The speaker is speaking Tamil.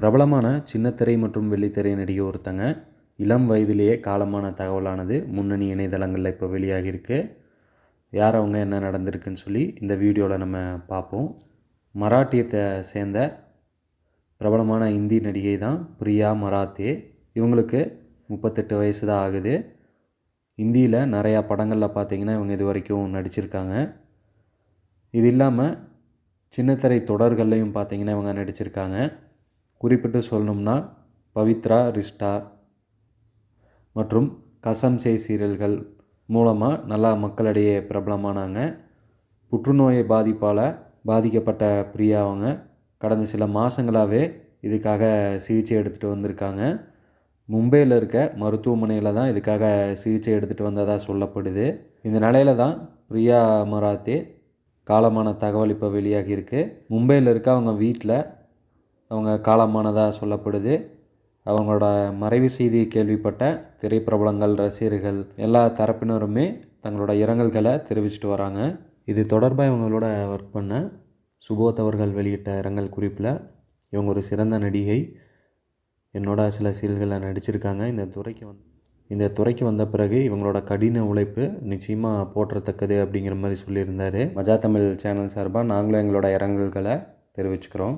பிரபலமான சின்னத்திரை மற்றும் வெள்ளித்திரை நடிகை ஒருத்தங்க. இளம் வயதிலேயே காலமான தகவலானது முன்னணி இணையதளங்களில் இப்போ வெளியாகியிருக்கு. யார் அவங்க என்ன நடந்திருக்குன்னு சொல்லி இந்த வீடியோவில் நம்ம பார்ப்போம். மராட்டியத்தை சேர்ந்த பிரபலமான இந்தி நடிகை தான் பிரியா மராத்தே. இவங்களுக்கு முப்பத்தெட்டு வயசு தான் ஆகுது. இந்தியில் நிறையா படங்களில் பார்த்தீங்கன்னா இவங்க இது வரைக்கும் நடிச்சிருக்காங்க. இது இல்லாமல் சின்னத்திரை தொடர்கள்லையும் பார்த்தீங்கன்னா இவங்க நடிச்சிருக்காங்க. குறிப்பிட்டு சொல்லணும்னா பவித்ரா ரிஷ்டா மற்றும் கசம் செய் சீரியல்கள் மூலமாக நல்லா மக்களிடையே பிரபலமானாங்க. புற்றுநோயை பாதிப்பால் பாதிக்கப்பட்ட பிரியா அவங்க கடந்த சில மாதங்களாகவே இதுக்காக சிகிச்சை எடுத்துகிட்டு வந்திருக்காங்க. மும்பையில் இருக்க மருத்துவமனையில் தான் இதுக்காக சிகிச்சை எடுத்துகிட்டு வந்ததாக சொல்லப்படுது. இந்த நிலையில தான் பிரியா மராத்தே காலமான தகவல் இப்போ வெளியாகியிருக்கு. மும்பையில் இருக்க அவங்க வீட்டில் அவங்க காலமானதாக சொல்லப்படுது. அவங்களோட மறைவு செய்தி கேள்விப்பட்ட திரைப்பிரபலங்கள் ரசிகர்கள் எல்லா தரப்பினருமே தங்களோட இரங்கல்களை தெரிவிச்சிட்டு வராங்க. இது தொடர்பாக இவங்களோட ஒர்க் பண்ண சுபோத் அவர்கள் வெளியிட்ட இரங்கல் குறிப்பில் இவங்க ஒரு சிறந்த நடிகை. என்னோட சில சீல்களில் நடிச்சிருக்காங்க. இந்த துறைக்கு வந்து இந்த துறைக்கு வந்த பிறகு இவங்களோட கடின உழைப்பு நிச்சயமாக போற்றத்தக்கது அப்படிங்கிற மாதிரி சொல்லியிருந்தார். மஜா தமிழ் சேனல் சார்பாக நாங்களும் எங்களோட இரங்கல்களை தெரிவிச்சுக்கிறோம்.